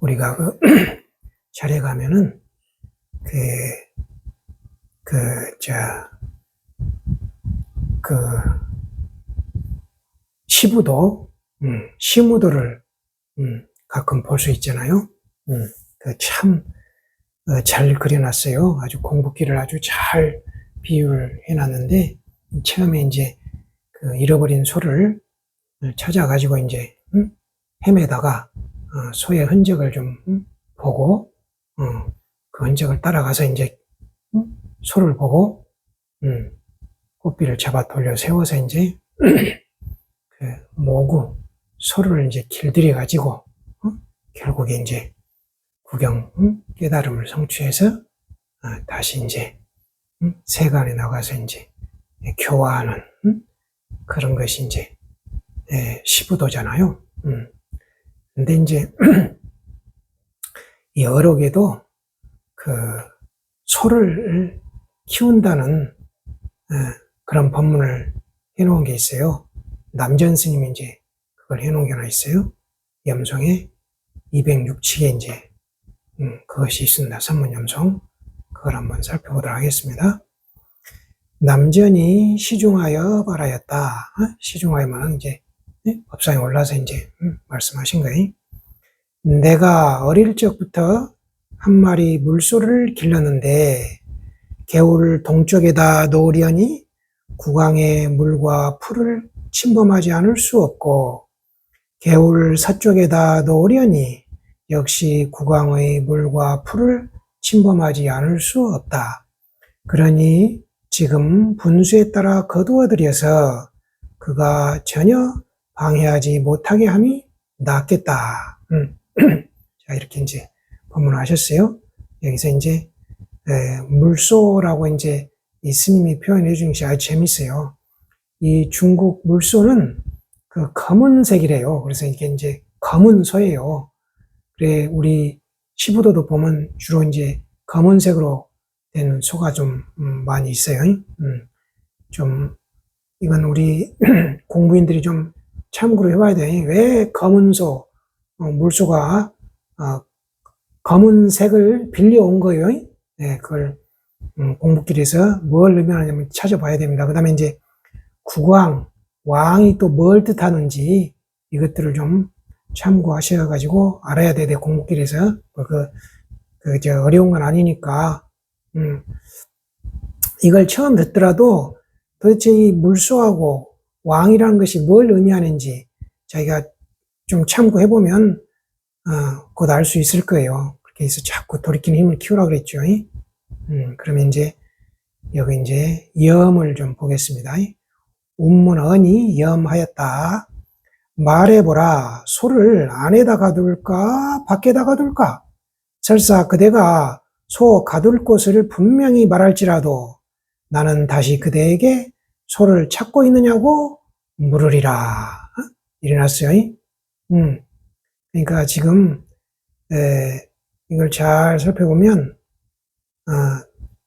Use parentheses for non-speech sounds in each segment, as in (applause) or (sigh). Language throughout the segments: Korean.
우리가 그 (clears throat) 절에 가면은 그, 그, 저, 그, 시부도, 음, 시무도를, 음, 가끔 볼 수 있잖아요. 음, 그 참, 어, 잘 그려놨어요. 아주 공부기를 아주 잘 비유를 해놨는데, 처음에 이제 그 잃어버린 소를 찾아가지고 이제, 음, 헤매다가, 어, 소의 흔적을 좀 음, 보고, 어, 그 흔적을 따라가서 이제 음, 소를 보고 음, 꽃비를 잡아 돌려 세워서 이제 (clears throat) 그 모구 소를 이제 길들여 가지고 어? 결국에 이제 구경 음, 깨달음을 성취해서 아, 다시 이제 음, 세간에 나가서 이제 교화하는 음, 그런 것이 이제 예, 시부도잖아요. 음. 근데 이제 (clears throat) 이 어록에도 그 소를 키운다는 예, 그런 법문을 해놓은 게 있어요. 남전 스님이 이제 그걸 해놓은 게 하나 있어요. 염송에 206칙에 이제 음, 그것이 있습니다. 선문 염송 그걸 한번 살펴보도록 하겠습니다. 남전이 시중하여 바라였다. 어? 시중하여만 이제 예? 법상에 올라서 이제 음, 말씀하신 거예요. 내가 어릴 적부터 한 마리 물소를 길렀는데 개울 동쪽에다 놓으려니 구강의 물과 풀을 침범하지 않을 수 없고 개울 서쪽에다 놓으려니 역시 구강의 물과 풀을 침범하지 않을 수 없다. 그러니 지금 분수에 따라 거두어 들여서 그가 전혀 방해하지 못하게 함이 낫겠다. 음. (clears throat) 자, 이렇게 이제 법문을 하셨어요. 여기서 이제, 에, 물소라고 이제 이 스님이 표현해 주신 것이 아주 재밌어요. 이 중국 물소는 그 검은색이래요. 그래서 이게 이제 검은 소예요. 그래, 우리 시부도도 보면 주로 이제 검은색으로 된 소가 좀 음, 많이 있어요. 음, 좀, 이건 우리 (clears throat) 공부인들이 좀 참고로 해봐야 돼. 왜 검은 소, 어, 물소가 어, 검은색을 빌려온 거예요. 네, 그걸 음, 공부길에서 뭘 의미하냐면 찾아봐야 됩니다. 그 다음에 이제 국왕, 왕이 또 뭘 뜻하는지 이것들을 좀 참고하셔가지고 알아야 돼, 돼 공부길에서. 그, 그, 그, 저, 어려운 건 아니니까, 음, 이걸 처음 듣더라도 도대체 이 물소하고 왕이라는 것이 뭘 의미하는지 자기가 좀 참고해 보면, 어, 곧 알 수 있을 거예요. 그렇게 해서 자꾸 돌이키는 힘을 키우라 그랬죠. 음, 그러면 이제, 여기 이제, 염을 좀 보겠습니다. 운문언이 염하였다. 말해보라. 소를 안에다 가 둘까? 밖에다 가 둘까? 설사 그대가 소 가둘 곳을 분명히 말할지라도 나는 다시 그대에게 소를 찾고 있느냐고 물으리라. 어? 일어났어요. 음. 그러니까 지금, 에, 이걸 잘 살펴보면, 어,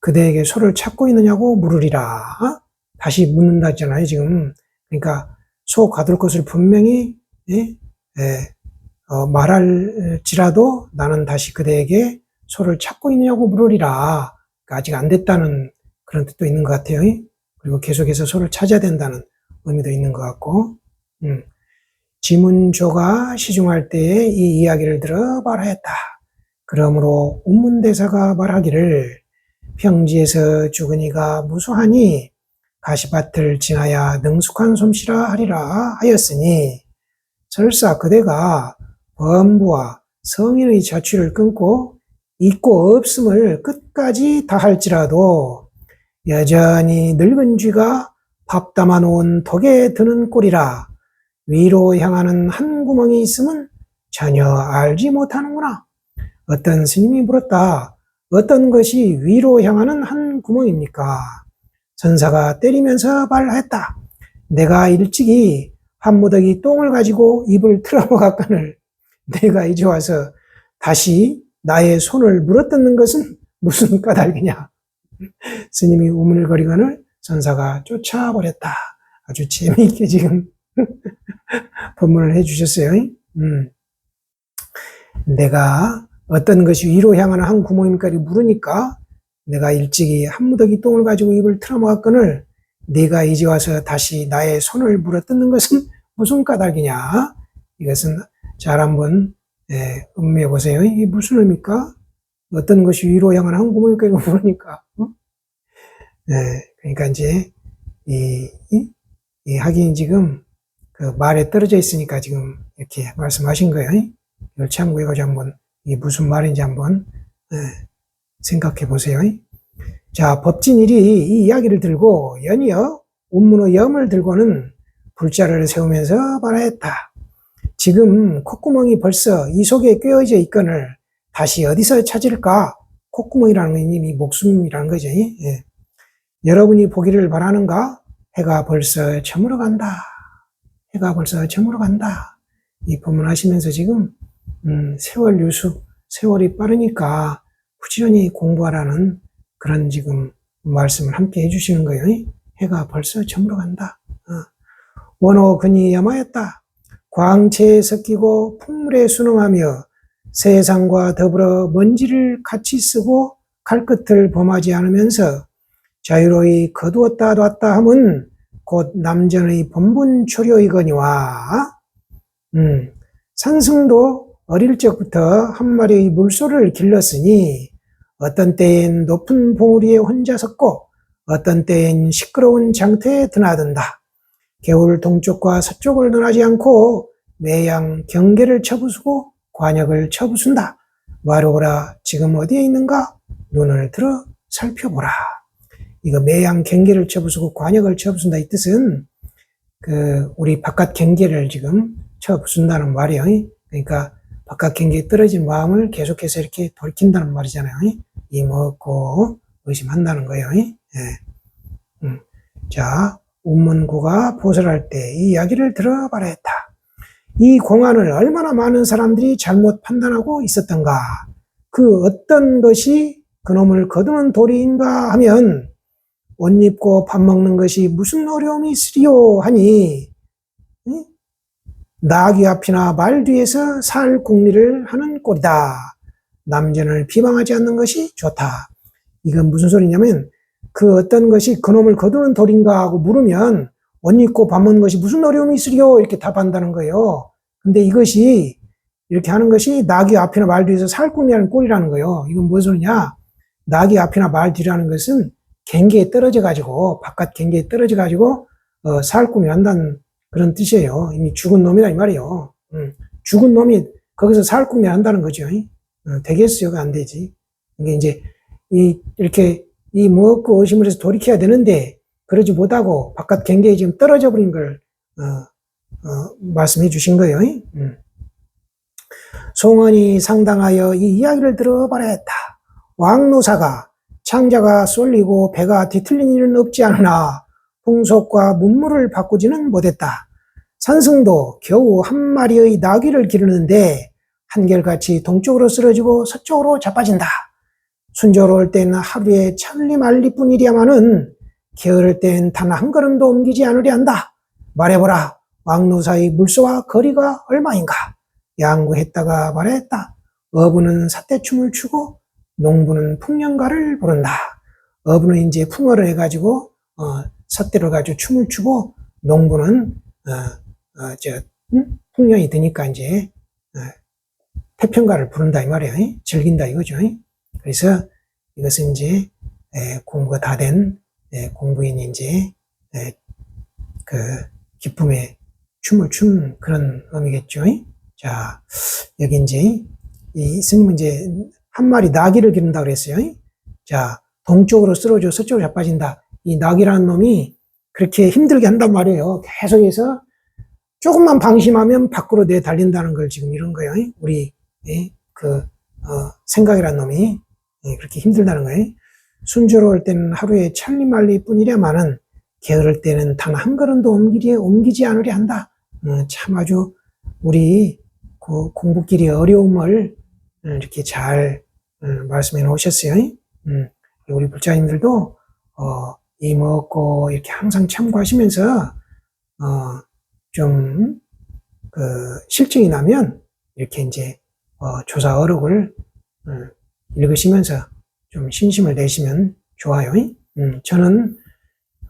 그대에게 소를 찾고 있느냐고 물으리라. 어? 다시 묻는다 했잖아요, 지금. 그러니까, 소 가둘 것을 분명히, 예? 예, 어, 말할지라도 나는 다시 그대에게 소를 찾고 있느냐고 물으리라. 그러니까 아직 안 됐다는 그런 뜻도 있는 것 같아요. 그리고 계속해서 소를 찾아야 된다는 의미도 있는 것 같고, 음. 지문조가 시중할 때에 이 이야기를 들어 말하였다. 그러므로 운문대사가 말하기를 평지에서 죽으니가 무수하니 가시밭을 지나야 능숙한 솜씨라 하리라 하였으니 설사 그대가 범부와 성인의 자취를 끊고 있고 없음을 끝까지 다할지라도 여전히 늙은 쥐가 밥 담아 놓은 덕에 드는 꼴이라 위로 향하는 한 구멍이 있음은 전혀 알지 못하는구나. 어떤 스님이 물었다. 어떤 것이 위로 향하는 한 구멍입니까? 전사가 때리면서 말했다. 내가 일찍이 한 무더기 똥을 가지고 입을 틀어먹었거늘 내가 이제 와서 다시 나의 손을 물어뜯는 것은 무슨 까닭이냐. 스님이 우물거리거늘 전사가 쫓아버렸다. 아주 재미있게 (laughs) 지금 법문을 해주셨어요. 음. 내가 어떤 것이 위로 향하는 한? 이렇게 물으니까 내가 일찍이 한 무더기 똥을 가지고 입을 틀어막거늘 네가 이제 와서 다시 나의 손을 물어뜯는 것은 (laughs) 무슨 까닭이냐? 이것은 잘 한번 예, 음미해 보세요. 이게 무슨 의미입니까? 어떤 것이 위로 향하는 한 구멍입니까? 이거 (laughs) 물으니까. 어? 예, 그러니까 이제 이, 이, 이 하긴 지금 그 말에 떨어져 있으니까 지금 이렇게 말씀하신 거예요. 이걸 참고해가지고 한번 이게 무슨 말인지 한번 예, 생각해 보세요. 자, 법진일이 이 이야기를 들고 연이어 운문의 염을 들고는 불자를 세우면서 말하였다. 지금 콧구멍이 벌써 이 속에 꿰어져 있거늘 다시 어디서 찾을까? 콧구멍이라는 건 이미 목숨이라는 거죠. 예. 여러분이 보기를 바라는가? 해가 벌써 저물어 간다. 해가 벌써 저물어 간다. 이 본문 하시면서 지금 음, 세월 유수, 세월이 빠르니까 부지런히 공부하라는 그런 지금 말씀을 함께 해주시는 거예요. 해가 벌써 저물어 간다. 어. 원호 근이 염하였다. 광채에 섞이고 풍물에 순응하며 세상과 더불어 먼지를 같이 쓰고 칼끝을 범하지 않으면서 자유로이 거두었다 놨다 함은 곧 남전의 본분 초료이거니와 음, 산승도 어릴 적부터 한 마리의 물소를 길렀으니 어떤 때엔 높은 봉우리에 혼자 섰고 어떤 때엔 시끄러운 장터에 드나든다. 겨울 동쪽과 서쪽을 논하지 않고 매양 경계를 쳐부수고 관역을 쳐부순다. 와로오라 지금 어디에 있는가? 눈을 들어 살펴보라. 이거 매양 경계를 쳐부수고 관역을 쳐부순다 이 뜻은 그 우리 바깥 경계를 지금 쳐부순다는 말이에요. 그러니까 바깥 경계에 떨어진 마음을 계속해서 이렇게 돌킨다는 말이잖아요. 이먹고 의심한다는 거예요. 예. 음. 자, 운문구가 보설할 때 이 이야기를 들어봐라 했다. 이 공안을 얼마나 많은 사람들이 잘못 판단하고 있었던가. 그 어떤 것이 그놈을 거두는 도리인가 하면 옷 입고 밥 먹는 것이 무슨 어려움이 있으리요 하니 나귀 앞이나 말 뒤에서 살 궁리를 하는 꼴이다. 남전을 비방하지 않는 것이 좋다. 이건 무슨 소리냐면 그 어떤 것이 그놈을 거두는 돌인가 하고 물으면 옷 입고 밥 먹는 것이 무슨 어려움이 있으리요? 이렇게 답한다는 거예요. 근데 이것이 이렇게 하는 것이 낙이 앞이나 말 뒤에서 살꿈이라는 꼴이라는 거예요. 이건 무슨 소리냐? 낙이 앞이나 말 뒤라는 것은 경계에 떨어져 가지고 바깥 경계에 떨어져 가지고 어, 살 꿈이 한다는 그런 뜻이에요. 이미 죽은 놈이다 이 말이에요. 음, 죽은 놈이 거기서 살 꿈이 한다는 거죠. 어, 되겠어요가 안 되지. 이게 이제 이 이렇게 이 먹고 의심을 해서 돌이켜야 되는데 그러지 못하고 바깥 경계에 지금 떨어져 버린 걸 어, 어, 말씀해 주신 거예요. 음. 송원이 상당하여 이 이야기를 들어봐라 했다. 왕노사가 창자가 쏠리고 배가 뒤틀린 일은 없지 않으나 풍속과 문물을 바꾸지는 못했다. 산승도 겨우 한 마리의 나귀를 기르는데 한결같이 동쪽으로 쓰러지고 서쪽으로 자빠진다. 순조로울 때는 하루에 천리말리뿐이랴마는 게으를 땐 단 한 걸음도 옮기지 않으려 한다. 말해보라. 왕노사의 물소와 거리가 얼마인가? 양구했다가 말했다. 어부는 사대춤을 추고 농부는 풍년가를 부른다. 어부는 이제 풍어를 해가지고 어, 삿대를 가지고 춤을 추고 농부는 어, 어, 저 음? 풍년이 되니까 이제 어, 태평가를 부른다 이 말이에요. 즐긴다 이거죠. 그래서 이것은 이제 공부가 다 된 공부인이 이제 그 기쁨의 춤을 춘 그런 의미겠죠. 자, 여기 이제 이 스님은 이제 한 마리 나귀를 기른다 그랬어요. 자, 동쪽으로 쓰러져 서쪽으로 자빠진다. 이 나귀라는 놈이 그렇게 힘들게 한단 말이에요. 계속해서 조금만 방심하면 밖으로 내 달린다는 걸 지금 이런 거예요. 우리 그 어, 생각이라는 놈이 예, 그렇게 힘들다는 거예요. 순조로울 때는 하루에 천리말리 뿐이랴마는 게으를 때는 단 한 걸음도 옮기지, 옮기지 않으려 한다. 어, 참 아주 우리 그 공부길이 어려움을 어, 이렇게 잘 어, 말씀해 놓으셨어요. 음, 우리 불자님들도 이 먹고 이렇게 항상 참고하시면서 좀그 실증이 나면 이렇게 이제 어, 조사 어록을 어, 읽으시면서 좀 신심을 내시면 좋아요. 음, 저는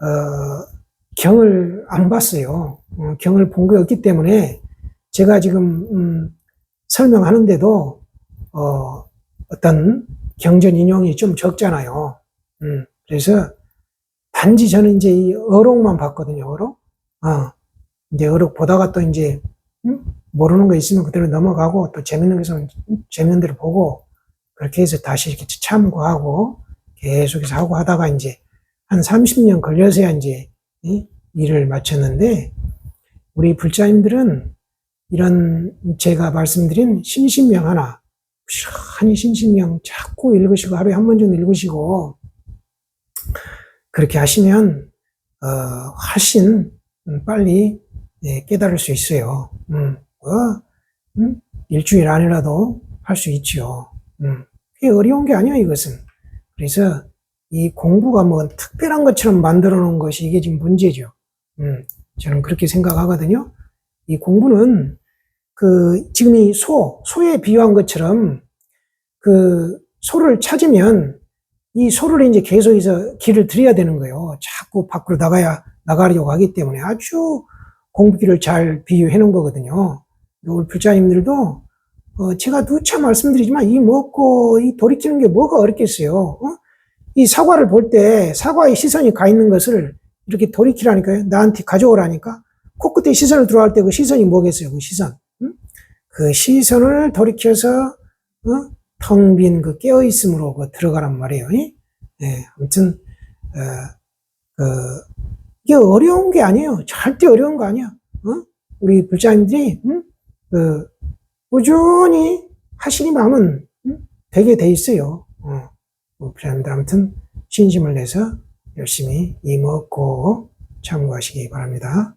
어, 경을 안 봤어요. 어, 경을 본 게 없기 때문에 제가 지금 음, 설명하는데도 어, 어떤 경전 인용이 좀 적잖아요. 음, 그래서 단지 저는 이제 이 어록만 봤거든요. 어록. 어, 이제 어록 보다가 또 이제 음? 모르는 거 있으면 그대로 넘어가고 또 재밌는 거 있으면 재밌는 대로 보고 그렇게 해서 다시 이렇게 참고하고 계속해서 하고 하다가 이제 한 30년 걸려서야 이제 이 일을 마쳤는데 우리 불자님들은 이런 제가 말씀드린 신신명 하나 부지런히 신신명 자꾸 읽으시고 하루에 한 번 정도 읽으시고 그렇게 하시면 어, 훨씬 빨리 예, 깨달을 수 있어요. 음, 뭐, 음, 일주일 안이라도 할 수 있죠. 음, 그게 어려운 게 아니에요, 이것은. 그래서 이 공부가 뭐 특별한 것처럼 만들어 놓은 것이 이게 지금 문제죠. 음, 저는 그렇게 생각하거든요. 이 공부는 그 지금 이 소, 소에 비유한 것처럼 그 소를 찾으면 이 소를 이제 계속해서 길을 들여야 되는 거예요. 자꾸 밖으로 나가야 나가려고 하기 때문에 아주 공부기를 잘 비유해 놓은 거거든요. 우리 불자님들도 어, 제가 누차 말씀드리지만 이 먹고 이 돌이키는 게 뭐가 어렵겠어요. 어? 이 사과를 볼 때 사과의 시선이 가 있는 것을 이렇게 돌이키라니까요. 나한테 가져오라니까. 코끝에 시선을 들어갈 때 그 시선이 뭐겠어요? 그 시선. 응? 그 시선을 돌이켜서 어? 텅빈 그 깨어 있음으로 그 들어가란 말이에요. 예, 아무튼 어, 그 이게 어려운 게 아니에요. 절대 어려운 거 아니야. 어? 우리 불자님들이 응? 그 꾸준히 하시니 마음은 응? 되게 돼 있어요. 어. 뭐 불자님들 아무튼 신심을 내서 열심히 이먹고 참고하시기 바랍니다.